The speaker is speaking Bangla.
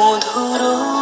মধুর